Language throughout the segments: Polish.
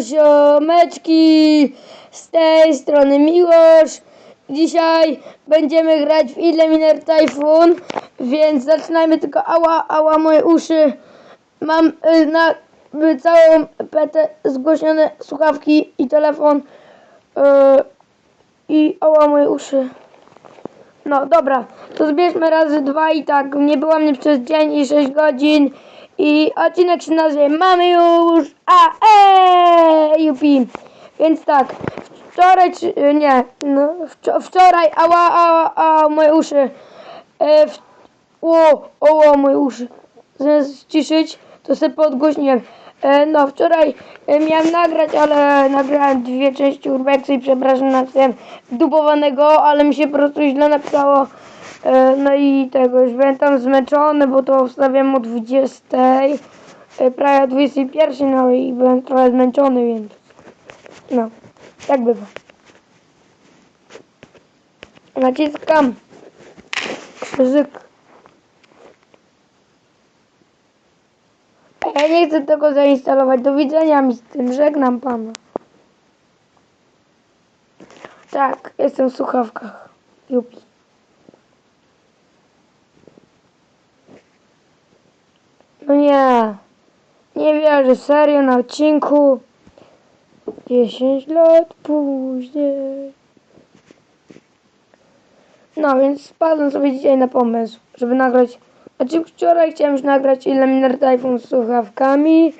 ziomeczki, z tej strony Miłosz. Dzisiaj będziemy grać w Illuminer Typhoon, więc zaczynajmy tylko ała, ała moje uszy. Mam y, na y, całą petę zgłośnione słuchawki i telefon y, i ała moje uszy. No dobra, to zbierzmy razy dwa i tak, nie była mnie przez dzień i 6 godzin i odcinek się nazywa Mamy już, a eee, jupi. Więc tak, wczoraj, czy, nie, no, wczo- wczoraj, ała, ała, ała, moje uszy, e, w, o, o, moje uszy, zamiast ściszyć, to sobie podgłośniłem. E, no, wczoraj e, miałem nagrać, ale nagrałem dwie części urbexu i przepraszam na tym dubowanego, ale mi się po prostu źle napisało. E, no i tego, już byłem tam zmęczony, bo to wstawiam o 20, e, prawie o 21, no i byłem trochę zmęczony, więc no, tak bywa. Naciskam krzyżyk. Ja nie chcę tego zainstalować. Do widzenia mi z tym. Żegnam pana. Tak, jestem w słuchawkach. Jupi. No nie. Nie wierzę. Serio na odcinku. 10 lat później. No więc spadłem sobie dzisiaj na pomysł, żeby nagrać. Znaczy wczoraj chciałem już nagrać Illuminer Typhoon z słuchawkami,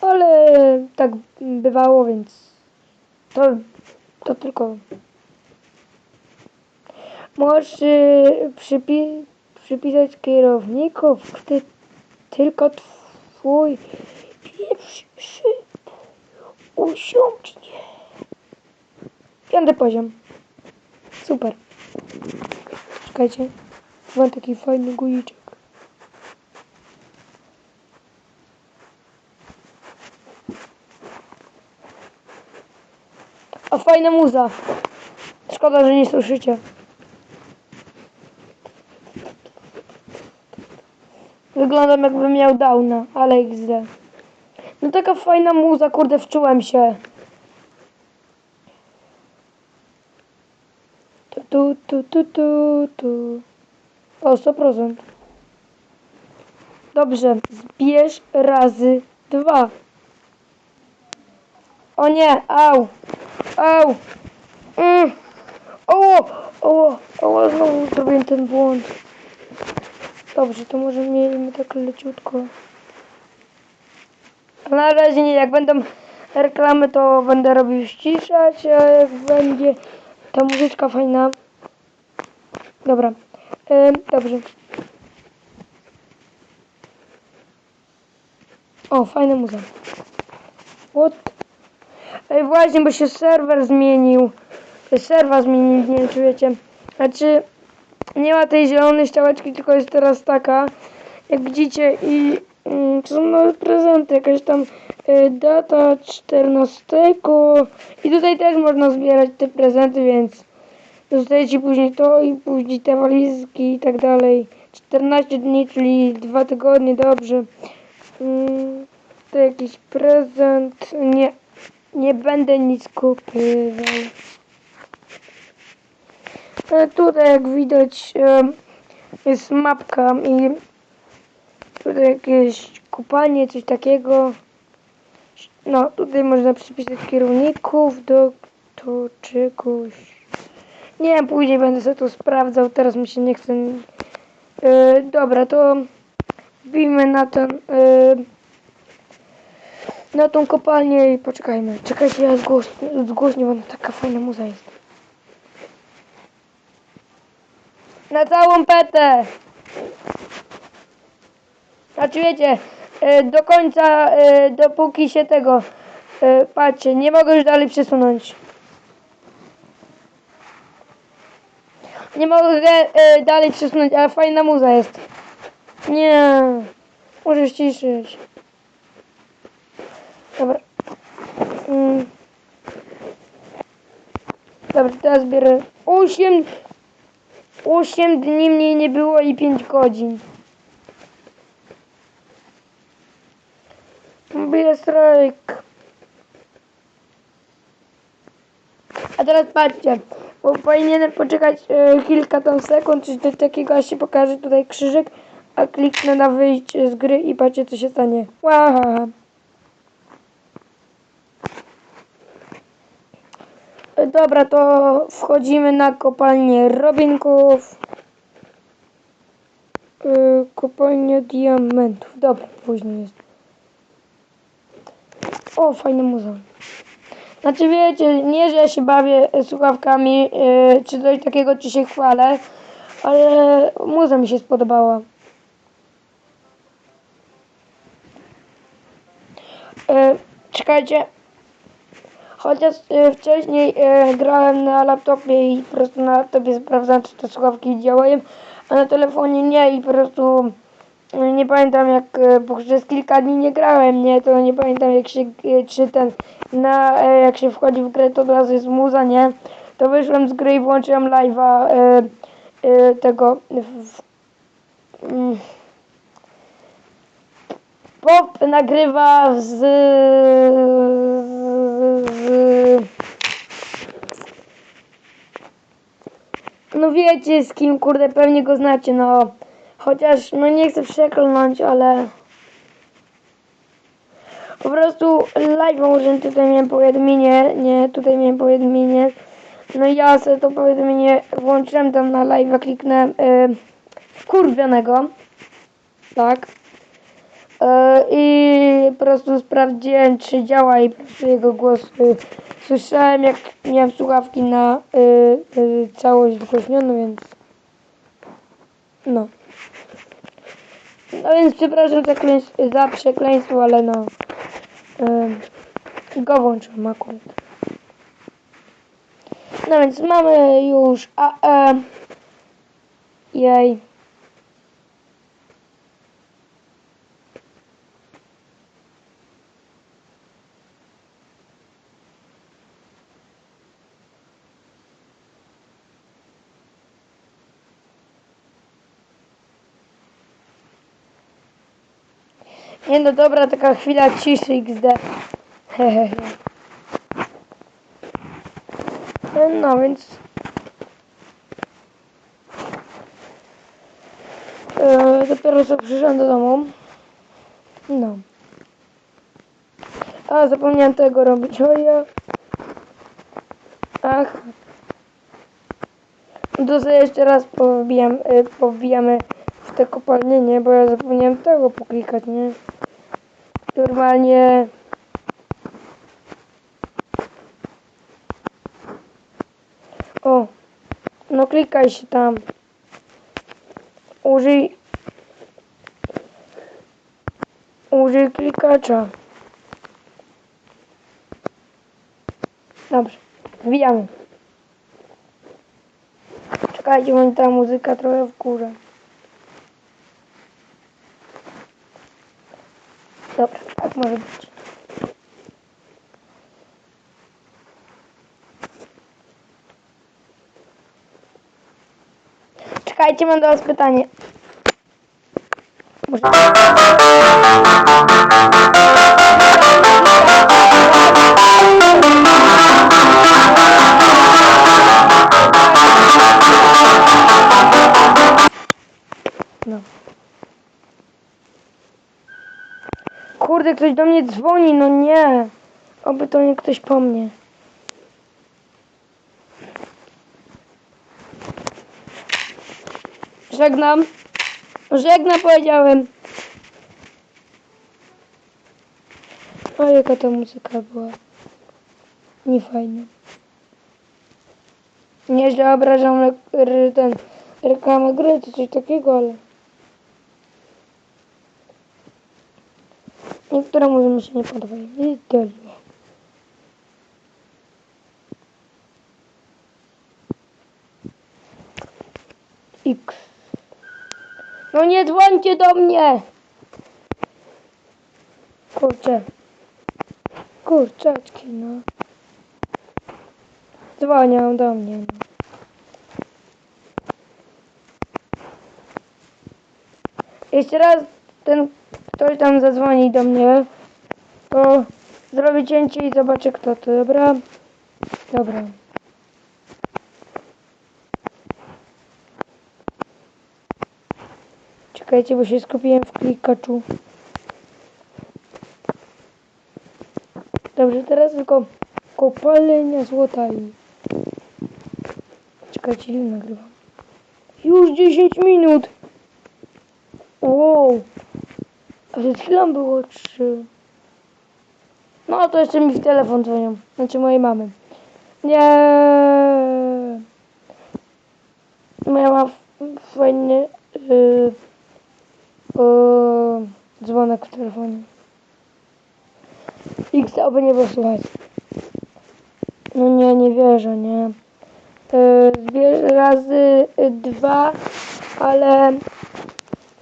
ale tak bywało, więc to, to tylko. Możesz y, przypi przypisać kierowników, gdy tylko twój pierwszy usiądzie. Piąty poziom. Super. Czekajcie. Mam taki fajny guziczek. A fajna muza. Szkoda, że nie słyszycie. Wyglądam jakbym miał downa, ale XD. No taka fajna muza, kurde, wczułem się. Tu, tu, tu, tu, tu, tu. O, 100%. Dobrze, zbierz razy dwa. O nie, au, au. Mm. O, o, o, znowu zrobiłem ten błąd. Dobrze, to może miejmy tak leciutko. Na razie nie, jak będą reklamy, to będę robił ściszać, a jak będzie ta muzyczka fajna. Dobra, e, dobrze. O, fajna muza. What? Ej, właśnie, bo się serwer zmienił. Serwer zmienił, nie wiem czy wiecie. Znaczy, nie ma tej zielonej ściałeczki, tylko jest teraz taka. Jak widzicie i mm, to są nowe prezenty, jakaś tam y, data 14 i tutaj też można zbierać te prezenty, więc dostajecie później to i później te walizki i tak dalej. 14 dni, czyli 2 tygodnie, dobrze. Mm, to jakiś prezent. Nie, nie będę nic kupywał. E, Tutaj jak widać em, jest mapka i tutaj jakieś kupanie, coś takiego. No, tutaj można przypisać kierowników do to czegoś. Nie wiem, później będę sobie to sprawdzał, teraz mi się nie chce. E, dobra, to wbijmy na ten e, na tą kopalnię i poczekajmy. Czekajcie, ja zgłośnię, zgłośnię, bo taka fajna muza jest. Na całą petę! Znaczy wiecie, e, do końca, e, dopóki się tego, e, patrzcie, nie mogę już dalej przesunąć. Nie mogę dalej przesunąć, ale fajna muza jest. Nie, muszę ściszyć. Dobra. Mm. Dobra, teraz bierę 8 8 dni mniej nie było i 5 godzin. Bije strajk. A teraz patrzcie, bo powinienem poczekać e, kilka tam sekund, czy coś takiego, aż się pokaże tutaj krzyżyk, a kliknę na wyjść z gry i patrzcie co się stanie. Wow. Dobra, to wchodzimy na kopalnię Robinków. Yy, kopalnia diamentów. Dobra, później jest. O, fajny muzeum. Znaczy wiecie, nie że ja się bawię e, słuchawkami, yy, czy coś takiego, czy się chwalę, ale muza mi się spodobała. Yy, czekajcie. Chociaż yy, wcześniej yy, grałem na laptopie i po prostu na laptopie sprawdzałem, czy te słuchawki działają, a na telefonie nie i po prostu yy, nie pamiętam jak, yy, bo przez kilka dni nie grałem, nie, to nie pamiętam jak się, yy, czy ten, na, jak się wchodzi w grę, to od razu jest muza, nie, to wyszłem z gry i włączyłem live'a yy, yy, tego, w, mm, Pop nagrywa z, z no wiecie z kim kurde pewnie go znacie no. Chociaż no nie chcę przeklnąć ale po prostu live może tutaj miałem powiadomienie nie tutaj miałem powiadomienie. No i ja sobie to powiadomienie włączyłem tam na live kliknę yy, wkurwionego. Tak. E, I po prostu sprawdziłem, czy działa i po prostu jego głos y, słyszałem, jak miałem słuchawki na y, y, całość wygłośnioną, więc no. No więc przepraszam za, za przekleństwo, ale no y, go włączyłem akurat. No więc mamy już AE. Jej. Nie no dobra, taka chwila ciszy XD. Hehehe. No więc... E, dopiero co przyszedłem do domu. No. A, zapomniałem tego robić. O ja. Ach. To sobie jeszcze raz powbijam, y, powbijamy w te kopalnie, nie? Bo ja zapomniałem tego poklikać, nie? Normalnie... O! No klikaj się tam. Użyj... Użyj klikacza. Dobrze. Wbijamy. Czekajcie, bo ta muzyka trochę wkurza. Dobra, tak może być. Czekajcie, mam do was pytanie. Muszę... Ktoś do mnie dzwoni, no nie. Oby to nie ktoś po mnie. Żegnam. Żegnam powiedziałem. O, jaka to muzyka była. Niefajna. Nieźle obrażam ten reklamę gry, czy coś takiego, ale... Niektóre może mi się nie podobają. I tyle. X. No nie dzwońcie do mnie! Kurczę. Kurczaczki, no. Dzwonią do mnie. No. Jeszcze raz ten ktoś tam zadzwoni do mnie, to zrobię cięcie i zobaczę kto to, dobra? Dobra. Czekajcie, bo się skupiłem w klikaczu. Dobrze, teraz tylko kopalnia złota i... Czekajcie, ile nagrywam. Już 10 minut! Ło! A przed chwilą było 3. No to jeszcze mi w telefon dzwonią. Znaczy mojej mamy. Nie. Moja ma fajny yy, yy, dzwonek w telefonie. X oby nie było słychać. No nie, nie wierzę, nie. Yy, razy y, dwa, ale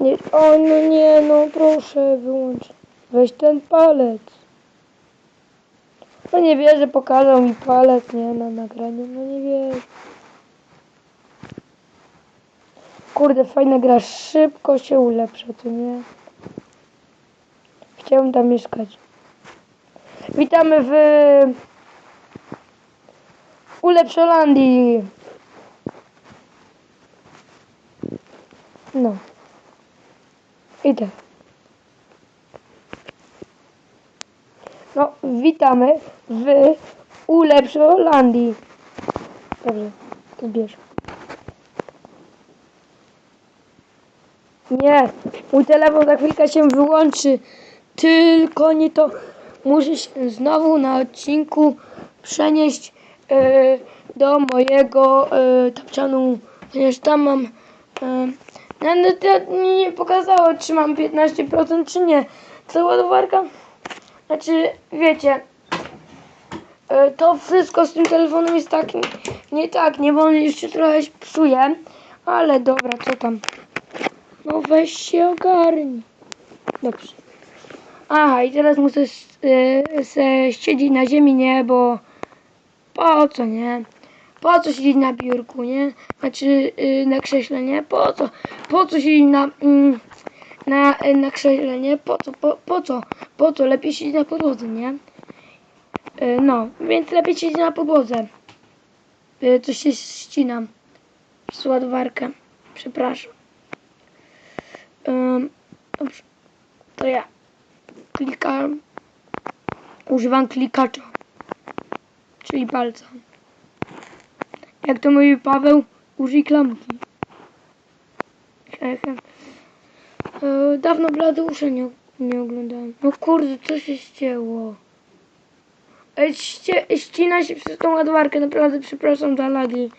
nie, o no nie, no proszę wyłącz. Weź ten palec. No nie wierzę, pokazał mi palec, nie, na nagraniu, no nie wierzę. Kurde, fajna gra, szybko się ulepsza, to nie? Chciałbym tam mieszkać. Witamy w Ulepszolandii. No. I tak. No, witamy w Ulepszolandii. Dobrze, to bierz. Nie, mój telefon za chwilkę się wyłączy. Tylko nie to. Muszę się znowu na odcinku przenieść e, do mojego e, tapczanu, ponieważ tam mam. E, no, no, to nie pokazało, czy mam 15% czy nie. Co ładowarka? Znaczy, wiecie, e, to wszystko z tym telefonem jest tak nie tak, nie, bo on się trochę psuje, ale dobra, co tam. No weź się ogarnij. Dobrze. Aha, i teraz muszę se siedzieć na ziemi, nie, bo po co, nie? Po co siedzieć na biurku, nie? Znaczy y, na krześle, nie? Po co? Po co siedzieć na, mm, na, y, na krześle, nie? Po co? Po, po co? Po co? Lepiej siedzieć na podłodze, nie? Y, no, więc lepiej siedzieć na podłodze. Y, coś się ścinam. Przez ładowarkę. Przepraszam. Ym, dobrze. To ja klikam. Używam klikacza. Czyli palca. Jak to mówi Paweł, użyj klamki. Hehe. E, dawno Bladeusza nie, nie oglądałem. No kurde, co się ścięło? E, ście, ścina się przez tą ładowarkę, naprawdę przepraszam za lagi.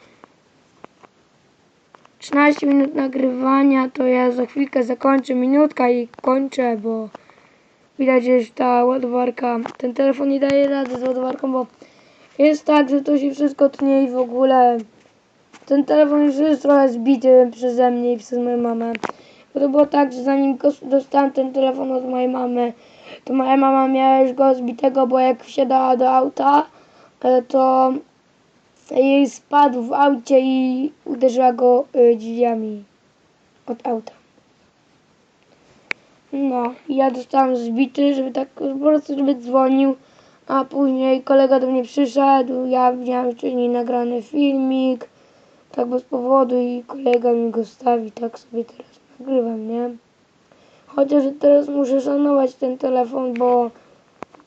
13 minut nagrywania, to ja za chwilkę zakończę, minutka i kończę, bo widać, że ta ładowarka, ten telefon nie daje rady z ładowarką, bo jest tak, że to się wszystko tnie i w ogóle ten telefon już jest trochę zbity przeze mnie i przez moją mamę. Bo to było tak, że zanim dostałem ten telefon od mojej mamy, to moja mama miała już go zbitego, bo jak wsiadała do auta, e, to jej spadł w aucie i uderzyła go y, drzwiami od auta. No, ja dostałam zbity, żeby tak po prostu, żeby dzwonił, a później kolega do mnie przyszedł, ja miałem wcześniej nagrany filmik, tak bez powodu i kolega mi go stawi, tak sobie teraz nagrywam, nie? Chociaż teraz muszę szanować ten telefon, bo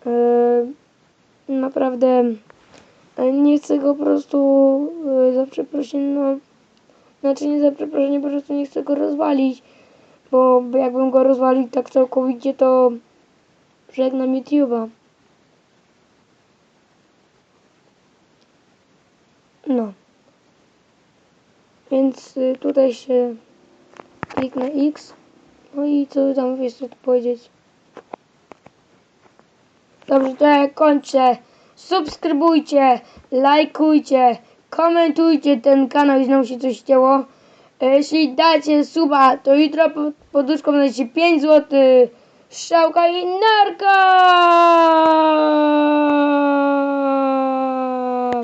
yy, naprawdę E, Nie chcę go po prostu e, za przeproszeniem, no, znaczy nie za przeproszeniem, po prostu nie chcę go rozwalić, bo jakbym go rozwalił tak całkowicie, to żegnam YouTube'a. No. Więc y, tutaj się kliknę X. No i co tam jeszcze powiedzieć? Dobrze, to ja kończę. Subskrybujcie, lajkujcie, komentujcie ten kanał i znowu się coś działo. Jeśli dacie suba, to jutro pod poduszką znajdziecie 5 zł. Strzałka i narka!